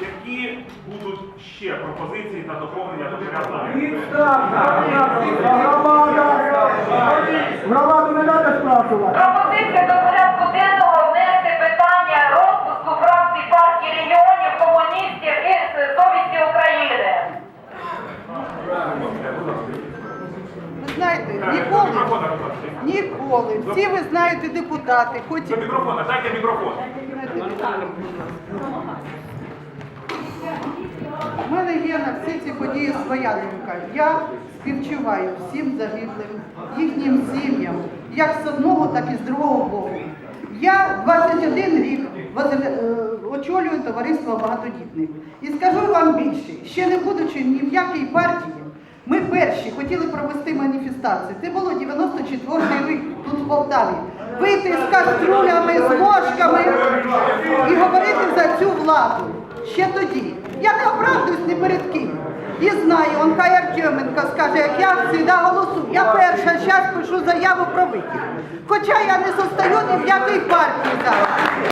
які будуть ще пропозиції та доповнення до порядку денного? Громаду не треба спрашувати. Пропозиція до порядку денного внести питання розпуску фракцій партії регіонів, комуністів і совісті України. Знаєте, ніколи, будь ласка. ніколи. Всі ви знаєте депутати, хоч До мікрофона, дайте мікрофон. У мене є на всі ці події своя думка. Я співчуваю всім загиблим, їхнім сім'ям, як з одного, так і з другого боку. Я 21 рік е, очолюю товариство багатодітних. І скажу вам більше, ще не будучи ні в якій партії, перші хотіли провести маніфестацію. Це було 94 рік тут в Полтаві. Вийти з каструлями, з ложками і говорити за цю владу. Ще тоді. Я не оправдуюсь ні перед ким. І знаю, он хай Артеменко скаже, як я завжди голосую. Я перша зараз пишу заяву про вихід. Хоча я не состою ні в якій партії зараз.